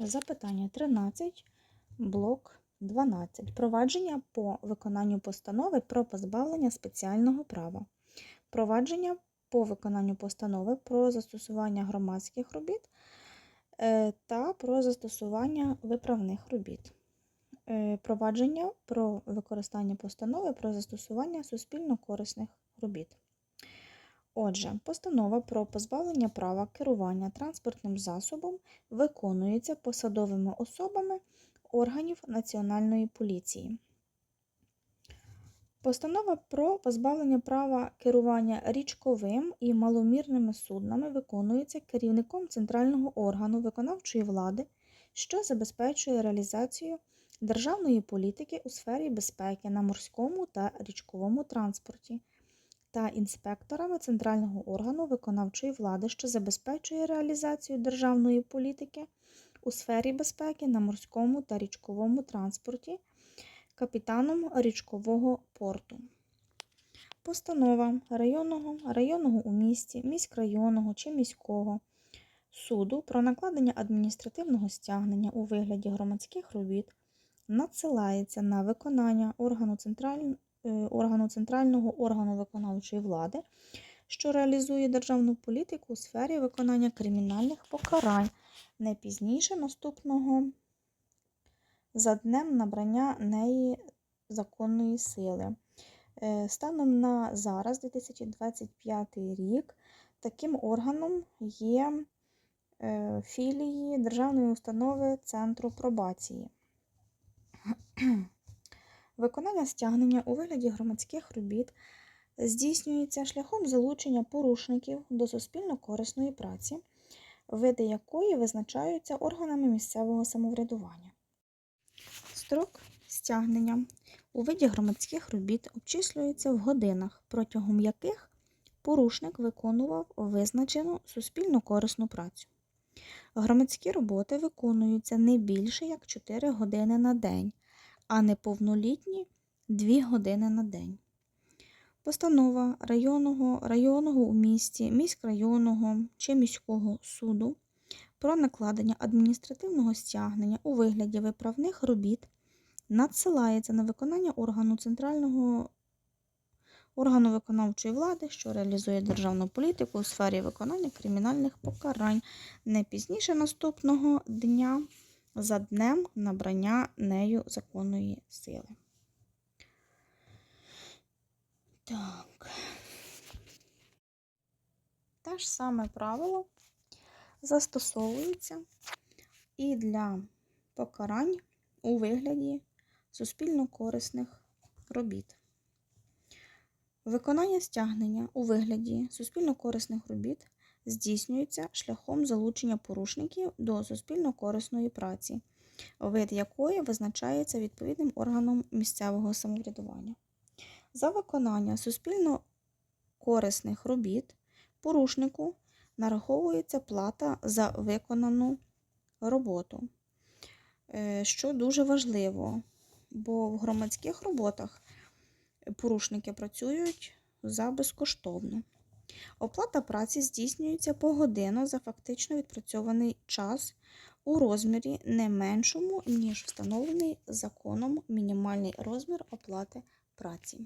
Запитання 13, блок 12. Провадження по виконанню постанови про позбавлення спеціального права. Провадження по виконанню постанови про застосування громадських робіт е, та про застосування виправних робіт. Е, Провадження про використання постанови про застосування суспільно корисних робіт. Отже, постанова про позбавлення права керування транспортним засобом виконується посадовими особами органів Національної поліції. Постанова про позбавлення права керування річковим і маломірними суднами виконується керівником центрального органу виконавчої влади, що забезпечує реалізацію державної політики у сфері безпеки на морському та річковому транспорті та інспекторами центрального органу виконавчої влади, що забезпечує реалізацію державної політики у сфері безпеки на морському та річковому транспорті капітаном річкового порту. Постанова районного, районного у місті, міськрайонного чи міського суду про накладення адміністративного стягнення у вигляді громадських робіт надсилається на виконання органу, централь... е, органу центрального органу виконавчої влади, що реалізує державну політику у сфері виконання кримінальних покарань не пізніше наступного за днем набрання неї законної сили. Е, Станом на зараз, 2025 рік, таким органом є е, філії Державної установи Центру пробації. Виконання стягнення у вигляді громадських робіт здійснюється шляхом залучення порушників до суспільно-корисної праці, види якої визначаються органами місцевого самоврядування. Строк стягнення у виді громадських робіт обчислюється в годинах, протягом яких порушник виконував визначену суспільно корисну працю. Громадські роботи виконуються не більше як 4 години на день, а неповнолітні 2 години на день. Постанова районного, районного у місті, міськрайонного чи міського суду про накладення адміністративного стягнення у вигляді виправних робіт надсилається на виконання органу центрального органу виконавчої влади, що реалізує державну політику у сфері виконання кримінальних покарань не пізніше наступного дня за днем набрання нею законної сили. Так. Те ж саме правило застосовується і для покарань у вигляді суспільно корисних робіт. Виконання стягнення у вигляді суспільно корисних робіт здійснюється шляхом залучення порушників до суспільно корисної праці, вид якої визначається відповідним органом місцевого самоврядування. За виконання суспільно корисних робіт порушнику нараховується плата за виконану роботу, Е, що дуже важливо, бо в громадських роботах порушники працюють за безкоштовно. Оплата праці здійснюється погодинно за фактично відпрацьований час у розмірі не меншому, ніж встановлений законом мінімальний розмір оплати праці.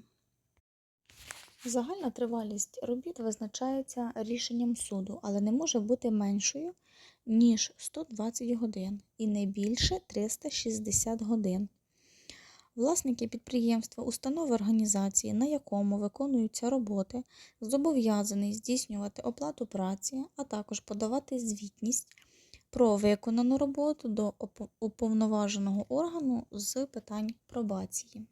Загальна тривалість робіт визначається рішенням суду, але не може бути меншою, ніж 120 годин і не більше 360 годин. Власники підприємства, установи організації, на якому виконуються роботи, зобов'язаний здійснювати оплату праці, а також подавати звітність про виконану роботу до уповноваженого органу з питань пробації.